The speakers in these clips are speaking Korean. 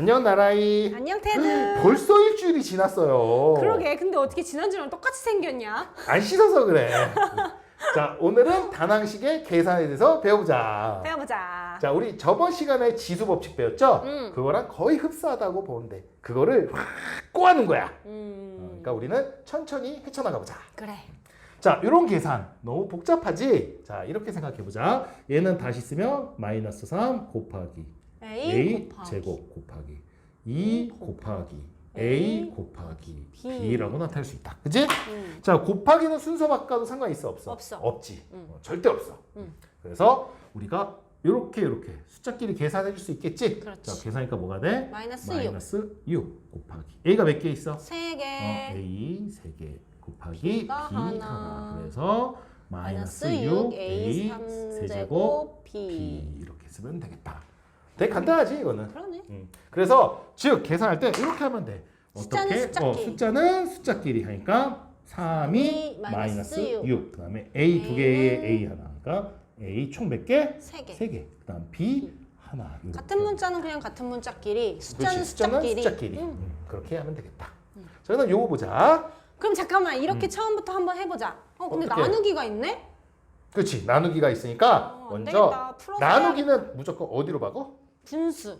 안녕 나라이. 안녕 테드. 벌써 일주일이 지났어요. 그러게. 근데 어떻게 지난주랑 똑같이 생겼냐? 안 씻어서 그래. 자, 오늘은 단항식의 계산에 대해서 배워보자. 배워보자. 자, 우리 저번 시간에 지수 법칙 배웠죠? 음. 그거랑 거의 흡사하다고 보는데 그거를 확 꼬아는 거야. 어, 음. 그러니까 우리는 천천히 헤쳐나가 보자. 그래. 자, 이런 계산 너무 복잡하지? 자, 이렇게 생각해 보자. 얘는 다시 쓰면 마이너스 3 곱하기 A, a 곱하기. 제곱 곱하기 2 곱하기 a 곱하기 B. b라고 나타낼 수 있다. 그지? 음. 자, 곱하기는 순서 바꿔도 상관 있어 없어? 없어. 없지. 음. 어, 절대 없어. 음. 그래서 우리가 이렇게 이렇게 숫자끼리 계산해 줄 수 있겠지? 그렇지. 자, 계산하니까 뭐가 돼? 마이너스 6. 마이너스 6 곱하기 a가 몇 개 있어? 세 개. 어, A 3개 곱하기 B B가 하나. 하나. 그래서 마이너스 6 A 세제곱 B B. 이렇게 쓰면 되겠다. 되게 간단하지 이거는. 그러네. 음. 그래서 즉 계산할 때 이렇게 하면 돼. 숫자는 어떻게? 숫자끼리. 어, 숫자는 숫자끼리 하니까 3이 마이너스 마이너스 육. 6. 그다음에 A 두 개에 A 하나. 그러니까 A 총 몇 개? 세 개. 세 개. 그다음 B 하나. 이렇게. 같은 문자는 그냥 같은 문자끼리, 숫자는 그렇지, 숫자끼리. 음. 음, 그렇게 하면 되겠다. 자, 그럼 요거 보자. 그럼 잠깐만 이렇게 처음부터 한번 해보자. 어 근데 음. 어떡해? 나누기가 있네? 그렇지 나누기가 있으니까 어, 안 먼저 되겠다. 풀어서 나누기는 무조건 어디로 박어? 분수.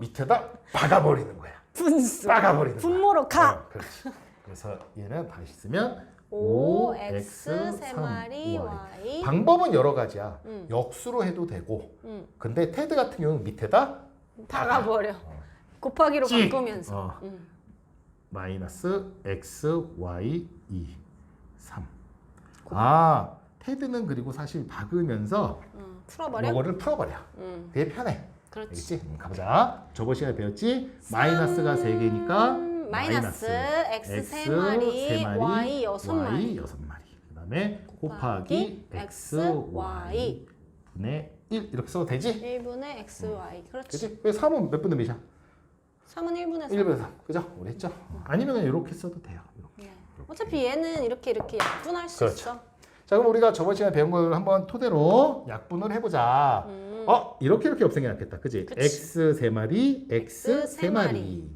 밑에다 박아버리는 거야. 분수. 박아버리는 거야. 분모로 가. 어, 그렇지. 그래서 얘는 다시 쓰면 5 5x x 세 마리 y. 방법은 여러 가지야. 음. 역수로 해도 되고. 음. 근데 테드 같은 경우는 밑에다 박아버려. 어. 곱하기로 찍. 바꾸면서. 어. 음. 마이너스 x y 2 3. 아 테드는 그리고 사실 박으면서 음. 풀어버려. 요거를 풀어버려. 음. 그게 편해. 그렇지. 알겠지? 음, 가보자. 저번 시간에 배웠지? 마이너스가 세 개니까 삼, 마이너스 x 세 마리, 세 y 여섯 마리. y 여섯 마리. 그 다음에 곱하기 x y 분의 1 이렇게 써도 되지? 1분의 x y. 그렇지. 그지? 왜 3은 몇 분의 몇이야? 3은 1분의 3. 1분의 3. 그죠? 우리 했죠? 아니면 이렇게 써도 돼요. 이렇게. 네. 어차피 얘는 이렇게 이렇게 약분할 수 그렇죠. 있어. 자, 그럼 우리가 저번 시간에 배운 걸 한번 토대로 약분을 해보자. 음. 어, 이렇게 이렇게 낫겠다. 그지? 그치. x 세 마리, x 세세 마리.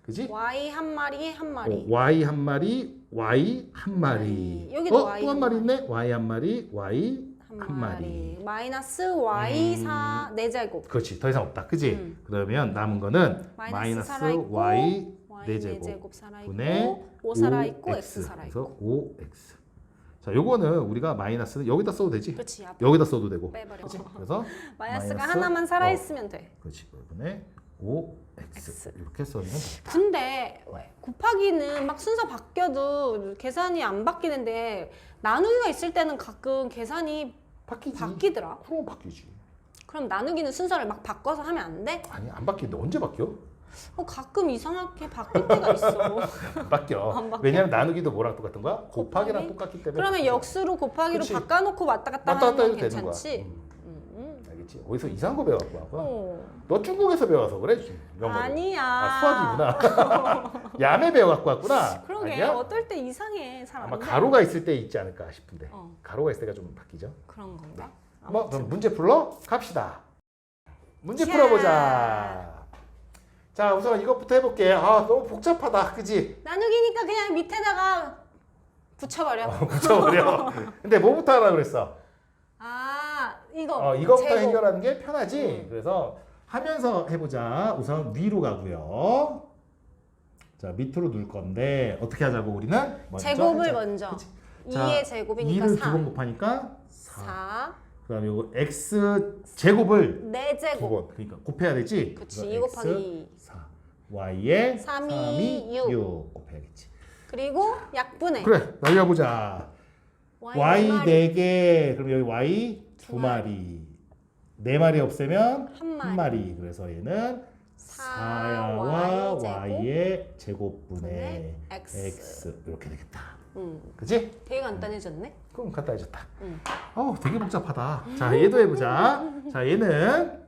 그지? y 한 마리 한 마리. 어, y 한 마리, y 한 마리. 마리. 여기도 어, Y 또한한 마리 있네. y 한 마리, y 한, 한 마리. 마이너스 y 음. 사 4제곱. 그렇지. 더 이상 없다. 그지? 음. 그러면 남은 거는 마이너스 마이너스 살아있고, y y 네 제곱 4제곱 살아있고 분의 5 살아있고 5x. x 살아있고. 그래서 5x. 자, 요거는 우리가 마이너스는 여기다 써도 되지. 그렇지. 앞 여기다 써도 되고. 빼버려. 그치? 그래서 마이너스가 마이너스, 하나만 어. 살아 있으면 돼. 그렇지. 이번에 5x X. 이렇게 써면 돼. 근데 왜 곱하기는 막 순서 바뀌어도 계산이 안 바뀌는데 나누기가 있을 때는 가끔 계산이 바뀌지. 바뀌더라. 그럼 바뀌지. 그럼 나누기는 순서를 막 바꿔서 하면 안 돼? 아니 안 바뀌는데 언제 바뀌어? 어, 가끔 이상하게 바뀔 때가 있어. 안 바뀌어. 안 바뀌어? 왜냐면 나누기도 뭐랑 똑같은 거야? 곱하기랑 곱하기? 똑같기 때문에. 그러면. 역수로 곱하기로 그치. 바꿔놓고 왔다 갔다 왔다 갔다 하는 해도 건 되는 거야. 괜찮지? 음, 음. 알겠지? 어디서 이상한 거 배워갖고 왔구나. 어. 너 중국에서 배워서 그래? 영어를. 아니야. 아, 수학이구나. 야매 배워갖고 왔구나. 그러게 아니야? 어떨 때 이상해 사람. 아마 가로가 있을 때 있지 않을까 싶은데. 어 가로가 있을 때가 좀 바뀌죠. 그런 건가? 뭐 그럼 문제 풀러 갑시다. 문제 자. 풀어보자. 자 우선 이것부터 해볼게. 아 너무 복잡하다, 그지? 나누기니까 그냥 밑에다가 붙여버려. 어, 붙여버려. 근데 뭐부터 하라 그랬어? 아 이거. 어 이거부터 제곱. 해결하는 게 편하지. 음. 그래서 하면서 해보자. 우선 위로 가고요. 자 밑으로 눌 건데 어떻게 하자고 우리는 먼저 제곱을 하자. 먼저. 그치? 2의 제곱이니까 2를 4. 두번 곱하니까 4. 4. 그다음에 요거 x 제곱을 4제곱. 두 번. 그러니까 곱해야 되지. 그치. 그래서 2 곱하기 x 2. 4. y에 3이 3이 6. 6. 곱해야겠지. 그리고 약분해. 그래. 날려보자. y 한 마리, 4개. 그럼 여기 y 두 두 마리. 네 마리 없애면 한 마리. 한 마리. 그래서 얘는 4와 4와 y y의 제곱분의 분의 x. x 이렇게 되겠다. 음. 그지? 되게 간단해졌네. 그럼 간단해졌다. 음. 어우, 되게 복잡하다. 자, 얘도 해보자. 자, 얘는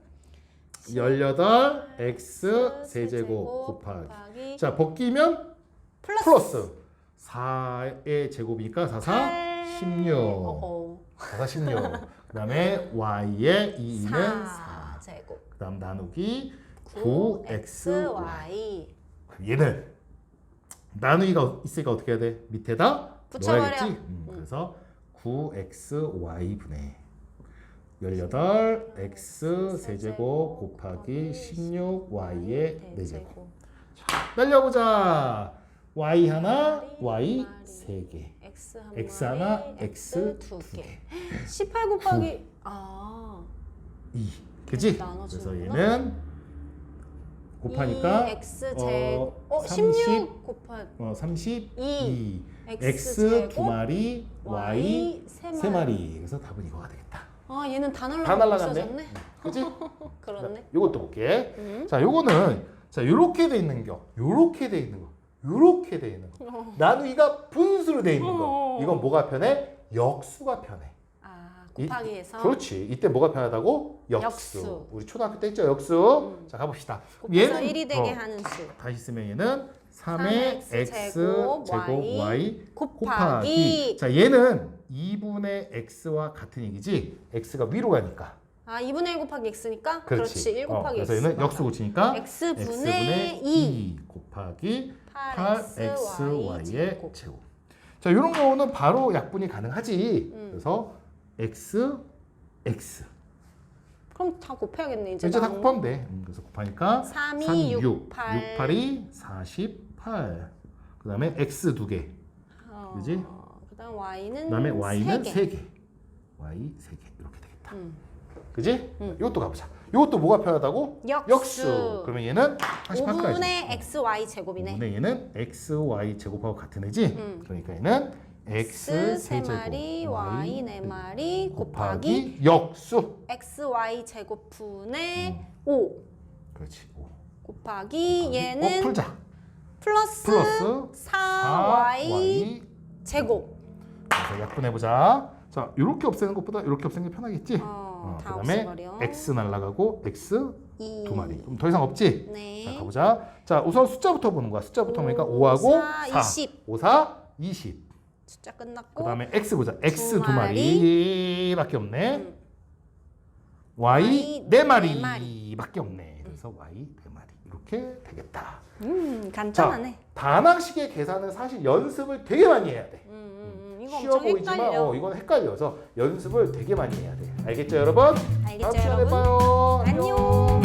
18 x 세제곱 곱하기. 자, 벗기면 플러스, 플러스 4의 제곱이니까 4, 4, 8, 16. 어어. 4, 4, 16. 그 다음에 y의 2는 4. 4 제곱. 그 다음 나누기 9x y 그럼 얘는 나누기가 있으니까 어떻게 해야 돼? 밑에다 붙여버려. 넣어야겠지? 음, 그래서 9xy 분의 18x 세제곱 곱하기 16y의 4제곱 날려보자 y 하나 y 세 개 x 한 x 하나 x x 두두 개. 개18 곱하기 아 2 그지? 그래서 얘는 곱하니까 2x 제곱 어, 어, 16 곱하 어, 32 2 x 두 마리 y 세 세 마리. 마리 그래서 답은 이거가 되겠다 아 얘는 다 날라가 다 날라갔네. 없어졌네. 그지? 그렇네. 요것도 볼게 음. 자 요거는 자 요렇게 돼 있는 거 요렇게 돼 있는 거 요렇게 돼 있는 거 어. 나누기가 분수로 돼 있는 거 어. 이건 뭐가 편해? 역수가 편해 아 이- 곱하기 해서 그렇지. 이때 뭐가 편하다고? 역수, 역수. 우리 초등학교 때 있죠? 역수? 음. 자 가봅시다. 곱해서 1이 되게 어, 하는 수. 다시 쓰면 얘는 3의 3x x 제곱 제곱 y y 곱하기, 곱하기. 자 얘는 2분의 x와 같은 얘기지. X가 위로 가니까. 아 2분의 1 곱하기 x니까? 그렇지, 그렇지. 1 어, 곱하기 그래서 x 얘는 역수 고치니까 x분의 x분의 2 2 곱하기 8xy 8xy의 제곱. 자 이런 거는 바로 약분이 가능하지. 음. 그래서 x x 그럼 다 곱해야겠네 이제 이제 다 나온 곱하면 돼 음, 그래서 곱하니까 3, 2, 3, 6, 6, 8 6, 8이 48. 그 다음에 x 두 개. 어, 그지? 그다음 y는 그 다음에 y는 개. 세 개. y 세 개. 이렇게 되겠다. 음. 그지? 음. 이것도 가보자. 이것도 뭐가 편하다고? 역수. 그러면 얘는 다시 바꿔야지. 5분의 xy 제곱이네 5분의 얘는 x, y 제곱하고 같은 애지? 음. 그러니까 얘는 x x 세 3마리 제곱, y 4마리 곱하기 곱하기 역수. xy 제곱분의 음. 5 그렇지. 오. 곱하기 어, 얘는 풀자. 플러스, 플러스 4y 4y 제곱 그래서 약분해 보자. 자, 이렇게 없애는 것보다 이렇게 없애는 게 편하겠지? 어, 다 그다음에 없애버려 x 날라가고 x 2두 마리. 그럼 더 이상 없지? 네 자, 가보자. 자, 우선 숫자부터 보는 거야. 숫자부터 보니까 오, 5하고 사, 4. 20. 5, 4, 20. 숫자 끝났고 그다음에 x 보자. x 두 두 마리밖에 없네. 음. y Y 네 네 마리밖에 없네. 그래서 y 네 마리. 이렇게 되겠다. 음 간단하네 다항식의 계산은 사실 연습을 되게 많이 해야 돼. 음, 음, 음. 이거 쉬워 엄청 보이지만 헷갈려 어, 이건 헷갈려서 연습을 되게 많이 해야 돼. 알겠죠, 여러분? 알겠죠 시간에 여러분 봐요. 안녕